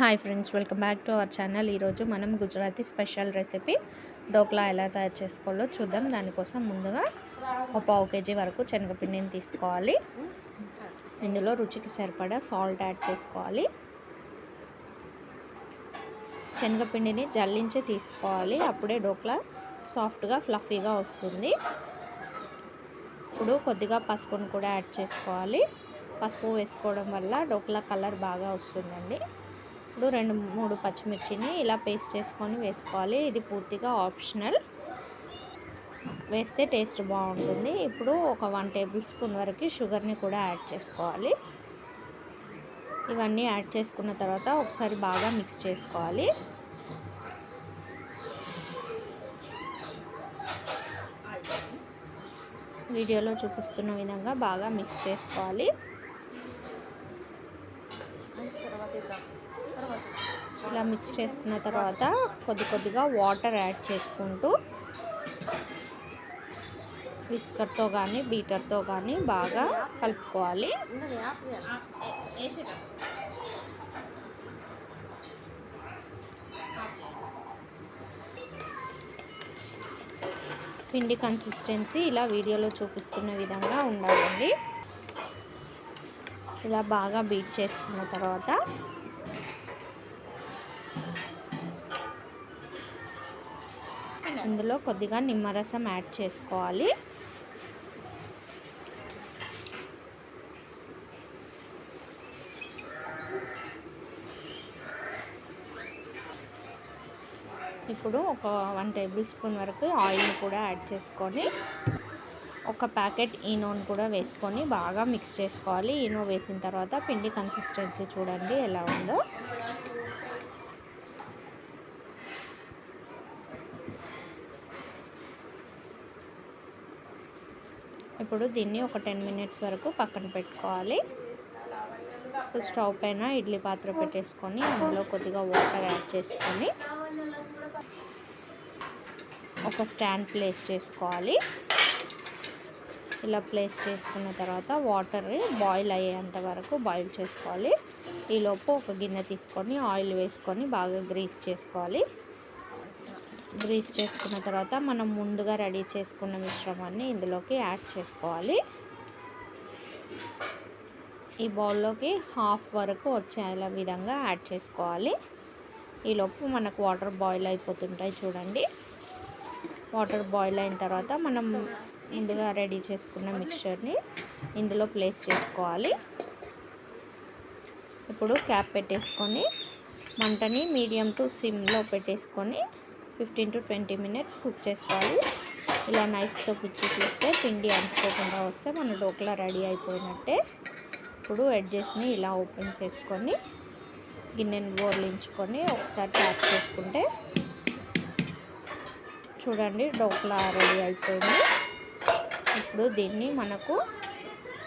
Hi friends welcome back to our channel. ఈరోజు మనం Gujarati special recipe dhokla ఎలా తయారు చేసుకోవాలో చూద్దాం. దానికోసం ముందుగా ఒక పావు కేజీ వరకు శనగపిండిని తీసుకోవాలి. ఇందులో రుచికి సరిపడా సాల్ట్ యాడ్ చేసుకోవాలి. శనగపిండిని జల్లించి తీసుకోవాలి. అప్పుడే డోక్లా సాఫ్ట్గా ఫ్లఫీగా వస్తుంది. ఇప్పుడు కొద్దిగా పసుపును కూడా యాడ్ చేసుకోవాలి. పసుపు వేసుకోవడం వల్ల డోక్లా కలర్ బాగా వస్తుందండి. ఇప్పుడు రెండు మూడు పచ్చిమిర్చిని ఇలా పేస్ట్ చేసుకొని వేసుకోవాలి. ఇది పూర్తిగా ఆప్షనల్. వేస్తే టేస్ట్ బాగుంటుంది. ఇప్పుడు ఒక వన్ టేబుల్ స్పూన్ వరకు షుగర్ని కూడా యాడ్ చేసుకోవాలి. ఇవన్నీ యాడ్ చేసుకున్న తర్వాత ఒకసారి బాగా మిక్స్ చేసుకోవాలి. వీడియోలో చూపిస్తున్న విధంగా బాగా మిక్స్ చేసుకోవాలి. ఇలా మిక్స్ చేసుకున్న తర్వాత కొద్ది కొద్దిగా వాటర్ యాడ్ చేసుకుంటూ విస్కర్తో కానీ బీటర్తో కానీ బాగా కలుపుకోవాలి. పిండి కన్సిస్టెన్సీ ఇలా వీడియోలో చూపిస్తున్న విధంగా ఉండాలండి. ఇలా బాగా బీట్ చేసుకున్న తర్వాత ఇందులో కొద్దిగా నిమ్మరసం యాడ్ చేసుకోవాలి. ఇప్పుడు ఒక వన్ టేబుల్ స్పూన్ వరకు ఆయిల్ని కూడా యాడ్ చేసుకొని ఒక ప్యాకెట్ ఈనోని కూడా వేసుకొని బాగా మిక్స్ చేసుకోవాలి. ఈనో వేసిన తర్వాత పిండి కన్సిస్టెన్సీ చూడండి ఎలా ఉందో. ఇప్పుడు దీన్ని ఒక టెన్ మినిట్స్ వరకు పక్కన పెట్టుకోవాలి. స్టవ్ పైన ఇడ్లీ పాత్ర పెట్టేసుకొని అందులో కొద్దిగా వాటర్ యాడ్ చేసుకొని ఒక స్టాండ్ ప్లేస్ చేసుకోవాలి. ఇలా ప్లేస్ చేసుకున్న తర్వాత వాటర్ బాయిల్ అయ్యేంత వరకు బాయిల్ చేసుకోవాలి. ఈలోపు ఒక గిన్నె తీసుకొని ఆయిల్ వేసుకొని బాగా గ్రీస్ చేసుకోవాలి. గ్రీస్ చేసుకున్న తర్వాత మనం ముందుగా రెడీ చేసుకున్న మిశ్రమాన్ని ఇందులోకి యాడ్ చేసుకోవాలి. ఈ బౌల్లోకి హాఫ్ వరకు వచ్చేలా విధంగా యాడ్ చేసుకోవాలి. ఈలోపు మనకు వాటర్ బాయిల్ అయిపోతుంటాయి చూడండి. వాటర్ బాయిల్ అయిన తర్వాత మనం ముందుగా రెడీ చేసుకున్న మిక్చర్ని ఇందులో ప్లేస్ చేసుకోవాలి. ఇప్పుడు క్యాప్ పెట్టేసుకొని మంటని మీడియం టు సిమ్లో పెట్టేసుకొని fifteen to twenty minutes cook చేసుకోవాలి ఇలా నైఫ్తో కుచ్చి చూస్తే పిండి అంటుకోకుండా వస్తే మన డోక్లా రెడీ అయిపోయినట్టే. ఇప్పుడు ఎడ్జెస్ని ఇలా ఓపెన్ చేసుకొని గిన్నెని బోర్లించుకొని ఒకసారి ట్యాప్ చేసుకుంటే చూడండి డోక్లా రెడీ అయిపోయింది. ఇప్పుడు దీన్ని మనకు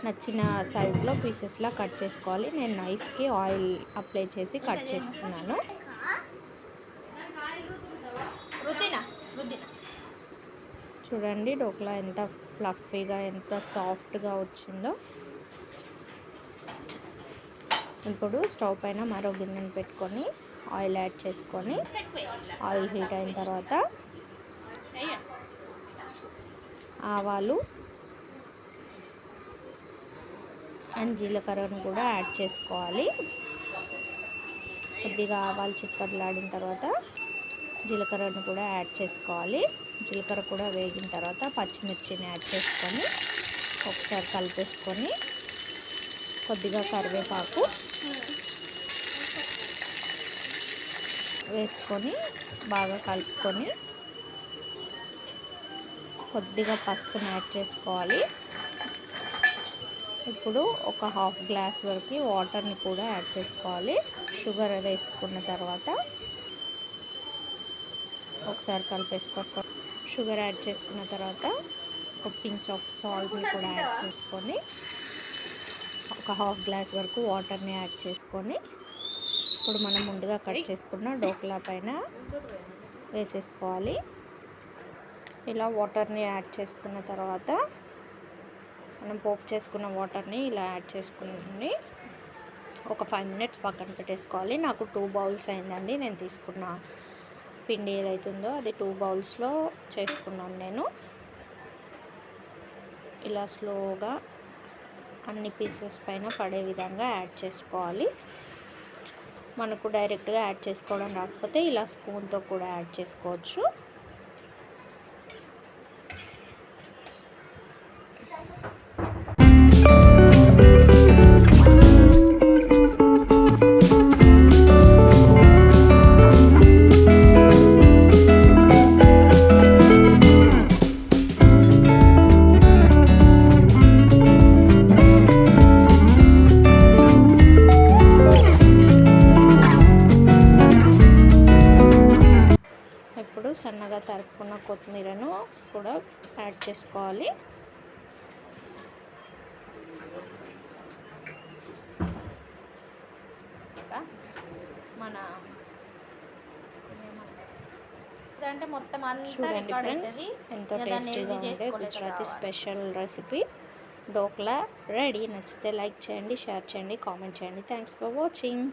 నచ్చిన సైజులో పీసెస్లా కట్ చేసుకోవాలి. నేను నైఫ్కి ఆయిల్ అప్లై చేసి కట్ చేస్తున్నాను. చూడండి డోక్లా ఎంత ఫ్లఫీగా ఎంత సాఫ్ట్గా వచ్చిందో. ఇప్పుడు స్టవ్ పైన మరో గిన్నెను పెట్టుకొని ఆయిల్ యాడ్ చేసుకొని ఆయిల్ హీట్ అయిన తర్వాత ఆవాలు అండ్ జీలకర్రను కూడా యాడ్ చేసుకోవాలి. కొద్దిగా ఆవాలు చిక్కర్లాడిన తర్వాత జీలకర్రను కూడా యాడ్ చేసుకోవాలి. జీలకర్ర కూడా వేగిన తర్వాత పచ్చిమిర్చిని యాడ్ చేసుకొని ఒకసారి కలిపేసుకొని కొద్దిగా కరివేపాకు వేసుకొని బాగా కలుపుకొని కొద్దిగా పసుపుని యాడ్ చేసుకోవాలి. ఇప్పుడు ఒక హాఫ్ గ్లాస్ వరకు వాటర్ని కూడా యాడ్ చేసుకోవాలి. షుగర్ వేసుకున్న తర్వాత ఒకసారి కలిపేసుకో షుగర్ యాడ్ చేసుకున్న తర్వాత ఒక పించ్ ఆఫ్ సాల్ట్ని కూడా యాడ్ చేసుకొని ఒక హాఫ్ గ్లాస్ వరకు వాటర్ని యాడ్ చేసుకొని ఇప్పుడు మనం ముందుగా కట్ చేసుకున్న డోక్లా పైన వేసేసుకోవాలి. ఇలా వాటర్ని యాడ్ చేసుకున్న తర్వాత మనం పోపు చేసుకున్న వాటర్ని ఇలా యాడ్ చేసుకుని ఒక ఫైవ్ మినిట్స్ పక్కన పెట్టేసుకోవాలి. నాకు టూ బౌల్స్ అయిందండి నేను తీసుకున్న పిండి ఏదైతుందో అది టూ బౌల్స్లో చేసుకున్నాను నేను. ఇలా స్లోగా అన్ని పీసెస్ పైన పడే విధంగా యాడ్ చేసుకోవాలి. మనకు డైరెక్ట్గా యాడ్ చేసుకోవడం రాకపోతే ఇలా స్పూన్తో కూడా యాడ్ చేసుకోవచ్చు. కొత్తిమీరను కూడా యాడ్ చేసుకోవాలి. మన అంటే మొత్తం అంతా చూడండి ఫ్రెండ్స్ ఎంతో టేస్టీగా ఉండే Gujarati. Special recipe dhokla ready. నచ్చితే లైక్ చేయండి షేర్ చేయండి కామెంట్ చేయండి. Thanks for watching